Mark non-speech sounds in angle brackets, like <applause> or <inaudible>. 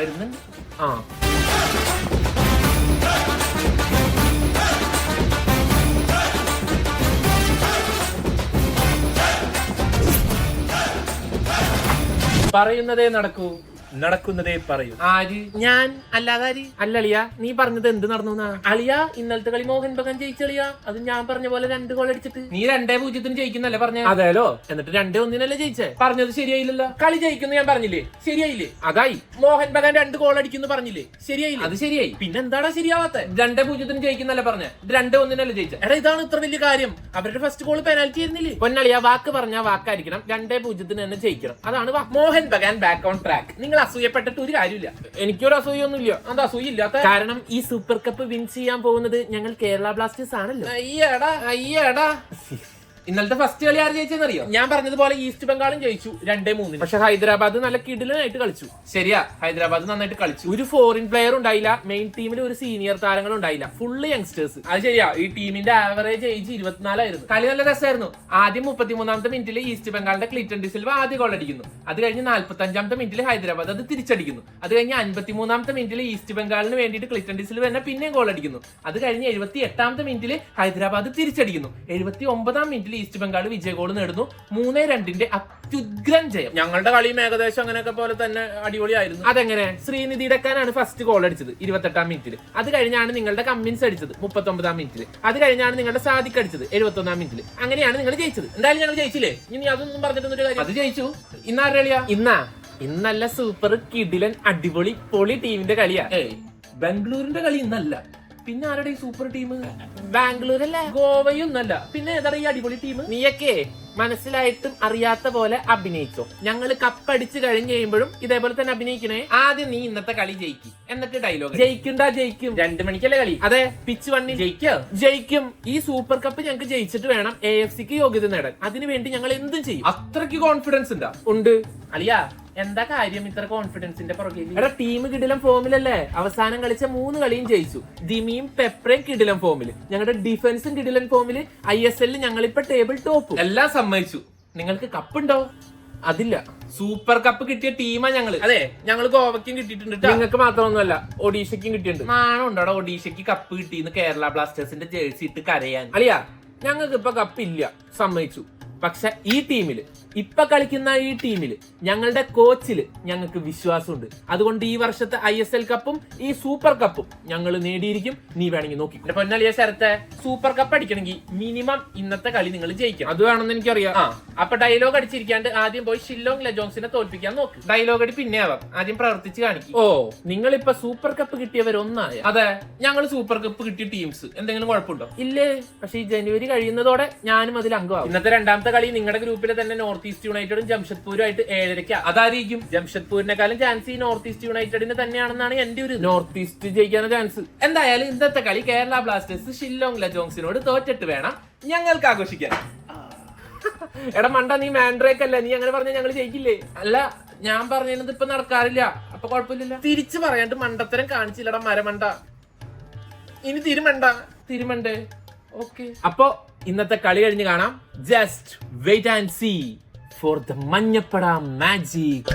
വരുന്നുണ്ട്. ആ. പറയുന്നതേ നടക്കൂ. നടക്കുന്നതേ പറയൂ. ആര്? ഞാൻ അല്ലാതെ ആര് അല്ല അളിയ നീ പറഞ്ഞത് എന്ത് നടന്നു അളിയ ഇന്നലത്തെ കളി മോഹൻ ബഗാൻ ജയിച്ചളിയ. അത് ഞാൻ പറഞ്ഞ പോലെ രണ്ട് ഗോൾ അടിച്ചിട്ട്. നീ രണ്ടേ പൂജ്യത്തിന് ജയിക്കുന്നല്ലേ പറഞ്ഞ? അതെല്ലോ എന്നിട്ട് രണ്ടേ ഒന്നിനല്ലേ ജയിച്ചേ? പറഞ്ഞത് ശരിയായില്ലല്ലോ. കളി ജയിക്കുന്നു ഞാൻ പറഞ്ഞില്ലേ? ശരിയായില്ലേ? അതായി. മോഹൻ ബഗാൻ രണ്ട് ഗോൾ അടിക്കുന്നു പറഞ്ഞില്ലേ? ശരിയായില്ല? അത് ശരിയായി. പിന്നെ എന്താടാ ശരിയാവാത്ത? രണ്ടേ പൂജ്യത്തിന് ജയിക്കുന്നല്ലേ പറഞ്ഞ? രണ്ടേ ഒന്നിനല്ലേ ജയിച്ച. എടാ ഇതാണ് ഇത്ര വലിയ കാര്യം. അവരുടെ ഫസ്റ്റ് ഗോൾ പെനാൽറ്റി ആയിരുന്നില്ലേ? പൊന്നളിയ വാക്ക് പറഞ്ഞ വാക്കായിരിക്കണം. രണ്ടേ പൂജ്യത്തിന് തന്നെ ജയിക്കണം. അതാണ്. Mohun Bagan back on track നിങ്ങൾ അസൂയപ്പെട്ടിട്ട് ഒരു കാര്യമില്ല. എനിക്കൊരു അസൂയൊന്നുമില്ല. എന്താ അസൂയ ഇല്ലാത്ത കാരണം ഈ സൂപ്പർ കപ്പ് വിൻ ചെയ്യാൻ പോകുന്നത് ഞങ്ങൾ കേരള ബ്ലാസ്റ്റേഴ്സ് ആണല്ലോ. അയ്യടാ അയ്യടാ. ഇന്നലത്തെ ഫസ്റ്റ് കളി ആര് ജയിച്ചെന്നറിയോ? ഞാൻ പറഞ്ഞതുപോലെ ഈസ്റ്റ് ബംഗാളും ജയിച്ചു രണ്ടേ മൂന്നിന്. പക്ഷെ ഹൈദരാബാദ് നല്ല കിടിലനായിട്ട് കളിച്ചു. ശരിയാ ഹൈദരാബാദ് നന്നായിട്ട് കളിച്ചു. ഒരു ഫോറിൻ പ്ലെയർ ഉണ്ടായില്ല മെയിൻ ടീമിൽ ഒരു സീനിയർ താരങ്ങളും ഉണ്ടായില്ല ഫുള്ള് യങ്സ്റ്റേഴ്സ് അത് ശരിയാ ഈ ടീമിന്റെ ആവറേജ് ഏജ് ഇരുപത്തിനാലായിരുന്നു. കളി നല്ല രസമായിരുന്നു ആദ്യം മുപ്പത്തിമൂന്നാമത്തെ മിനിറ്റിൽ ഈസ്റ്റ് ബംഗാളിന്റെ ക്ലിറ്റൺ ഡിസിൽവ ആദ്യ ഗോൾ അടിക്കുന്നു. അത് കഴിഞ്ഞ് നാല്പത്തി അഞ്ചാമത്തെ മിനിറ്റിൽ ഹൈദരാബാദ് അത് തിരിച്ചടിക്കുന്നു. അത് കഴിഞ്ഞ് അൻപത്തിമൂന്നാമത്തെ മിനിറ്റിൽ ഈസ്റ്റ് ബംഗാളിന് വേണ്ടിയിട്ട് ക്ലിറ്റൺ ഡിസിൽവ തന്നെ പിന്നെയും ഗോൾ അടിക്കുന്നു. അത് കഴിഞ്ഞ് എഴുപത്തി എട്ടാമത്തെ മിനിറ്റിൽ ഹൈദരാബാദ് തിരിച്ചടിക്കുന്നു. എഴുപത്തി ഒമ്പതാം മിനിറ്റിൽ ഈസ്റ്റ് ബംഗാൾ വിജയ ഗോൾ നേടുന്നു. മൂന്നേ രണ്ടിന്റെ അത്യുഗ്രൻ ജയം. ഞങ്ങളുടെ കളിയും ഏകദേശം അങ്ങനെയൊക്കെ പോലെ തന്നെ അടിപൊളിയായിരുന്നു. അതെങ്ങനെ? ശ്രീനിധി ഇടക്കാനാണ് ഫസ്റ്റ് ഗോൾ അടിച്ചത് ഇരുപത്തെട്ടാം മിനിറ്റിൽ അത് കഴിഞ്ഞാണ് നിങ്ങളുടെ കമ്മിൻസ് അടിച്ചത് മുപ്പത്തൊമ്പതാം മിനിറ്റിൽ അത് കഴിഞ്ഞാണ് നിങ്ങളുടെ സാദിക്ക് അടിച്ചത് എഴുപത്തൊന്നാം മിനിറ്റിൽ അങ്ങനെയാണ് നിങ്ങൾ ജയിച്ചത്. എന്തായാലും ഞങ്ങൾ ജയിച്ചില്ലേ? ഇനി അതൊന്നും പറഞ്ഞിട്ടൊന്നും കാര്യം അത് ജയിച്ചു. ഇന്നാരളിയ ഇന്നാ? ഇന്നല്ല സൂപ്പർ കിഡിലൻ അടിപൊളി പൊളി ടീമിന്റെ കളിയാ. ഏയ് ബാംഗ്ലൂരിന്റെ കളി ഇന്നല്ല. പിന്നെ ആരുടെ ഈ സൂപ്പർ ടീം ബാംഗ്ലൂർ അല്ലേ ഗോവയും അല്ല പിന്നെ ഏതാണ് ഈ അടിപൊളി ടീം നീയൊക്കെ? മനസ്സിലായിട്ടും അറിയാത്ത പോലെ അഭിനയിച്ചോ? ഞങ്ങൾ കപ്പടിച്ച് കഴിഞ്ഞ് കഴിയുമ്പോഴും ഇതേപോലെ തന്നെ അഭിനയിക്കണേ? ആദ്യം നീ ഇന്നത്തെ കളി ജയിക്കും. എന്നിട്ട് ഡയലോഗ് ജയിക്കണ്ടാ ജയിക്കും. രണ്ടു മണിക്കല്ലേ കളി? അതെ പിച്ച് വണ്ണി ജയിക്കോ? ജയിക്കും. ഈ സൂപ്പർ കപ്പ് ഞങ്ങൾക്ക് ജയിച്ചിട്ട് വേണം എ എഫ് സിക്ക് യോഗ്യത നേടാൻ. അതിനുവേണ്ടി ഞങ്ങൾ എന്തും ചെയ്യും. അത്രയ്ക്ക് കോൺഫിഡൻസ് ഉണ്ടാ? ഉണ്ട്. അലിയ എന്താ കാര്യം ഇത്ര കോൺഫിഡൻസിന്റെ പുറകെ? എടാ ടീം കിടിലം ഫോമിലല്ലേ അവസാനം കളിച്ച മൂന്ന് കളിയും ജയിച്ചു. ദിമിയും പെപ്രയും കിടിലം ഫോമിൽ ഞങ്ങളുടെ ഡിഫൻസും കിടിലൻ ഫോമിൽ ഐ എസ് എല്ലിൽ ഞങ്ങളിപ്പോ ടേബിൾ ടോപ്പ് എല്ലാം സമ്മതിച്ചു. നിങ്ങൾക്ക് കപ്പുണ്ടോ? അതില്ല. സൂപ്പർ കപ്പ് കിട്ടിയ ടീമാ ഞങ്ങൾ. അതെ ഞങ്ങൾ ഗോവയ്ക്കും കിട്ടിയിട്ടുണ്ട് നിങ്ങൾക്ക് മാത്രമൊന്നുമല്ല ഒഡീഷയ്ക്കും കിട്ടിയിട്ടുണ്ട്. നാണം ഉണ്ടോ ഒഡീഷയ്ക്ക് കപ്പ് കിട്ടിയെന്ന് കേരള ബ്ലാസ്റ്റേഴ്സിന്റെ ജേഴ്സി ഇട്ട് കരയാൻ? അളിയാ ഞങ്ങൾക്ക് ഇപ്പൊ കപ്പില്ല സമ്മതിച്ചു. പക്ഷെ ഈ ടീമിൽ ഇപ്പൊ കളിക്കുന്ന ഈ ടീമിൽ ഞങ്ങളുടെ കോച്ചിൽ ഞങ്ങൾക്ക് വിശ്വാസമുണ്ട്. അതുകൊണ്ട് ഈ വർഷത്തെ ഐ എസ് എൽ കപ്പും ഈ സൂപ്പർ കപ്പും ഞങ്ങൾ നേടിയിരിക്കും. നീ വേണമെങ്കിൽ നോക്കി. എന്റെ പൊന്നലിയ ശരത്തെ സൂപ്പർ കപ്പ് അടിക്കണമെങ്കിൽ മിനിമം ഇന്നത്തെ കളി നിങ്ങൾ ജയിക്കണം. അത് വേണമെന്ന് എനിക്കറിയാം. ആ അപ്പൊ ഡയലോഗ് അടിച്ചിരിക്കാണ്ട് ആദ്യം പോയി ഷില്ലോങ് ലജോങ്സിനെ തോൽപ്പിക്കാൻ നോക്ക്. ഡയലോഗ് അടി പിന്നെ ആവാം. ആദ്യം പ്രവർത്തിച്ച് കാണിക്കും. ഓ നിങ്ങൾ ഇപ്പൊ സൂപ്പർ കപ്പ് കിട്ടിയവരൊന്നായ. അതെ ഞങ്ങൾ സൂപ്പർ കപ്പ് കിട്ടിയ ടീംസ്. എന്തെങ്കിലും കുഴപ്പമുണ്ടോ? ഇല്ലേ പക്ഷെ ഈ ജനുവരി കഴിയുന്നതോടെ ഞാനും അതിൽ അംഗമാകും ഇന്നത്തെ രണ്ടാമത്തെ കളി നിങ്ങളുടെ ഗ്രൂപ്പിലെ തന്നെ നോർത്ത് ഈസ്റ്റ് യുണൈറ്റഡും ജംഷഡ്പൂരുമായിട്ട് ഏഴരയ്ക്ക്. അതായിരിക്കും ജംഷഡ്പൂരിനെക്കാളും ചാൻസ് ഈ നോർത്ത് ഈസ്റ്റ് യുണൈറ്റഡിന് തന്നെയാണെന്നാണ് എന്റെ ഒരു നോർത്ത് ഈസ്റ്റ് ജയിക്കാൻ ചാൻസ് എന്തായാലും ഇന്നത്തെ കളി കേരള ബ്ലാസ്റ്റേഴ്സ് ഷില്ലോങ് ലജോങ്സിനോട് തോറ്റിട്ട് വേണം ഞങ്ങൾക്ക് ആഘോഷിക്കാൻ. <laughs> എടാ മണ്ട നീ മാൻഡ്രേക്ക് അല്ല? നീ അങ്ങനെ പറഞ്ഞ ഞങ്ങൾ ജയിക്കില്ലേ? അല്ല ഞാൻ പറഞ്ഞത് ഇപ്പൊ നടക്കാറില്ല. അപ്പൊ കുഴപ്പമില്ല തിരിച്ചു പറയാണ്ട് മണ്ടത്തരം കാണിച്ചില്ലടാ മരമണ്ട. ഇനി തിരുമണ്ട. തിരുമണ്ടേ. ഓക്കെ. അപ്പോ ഇന്നത്തെ കളി കഴിഞ്ഞ് കാണാം. Just wait and see for the Manjappada magic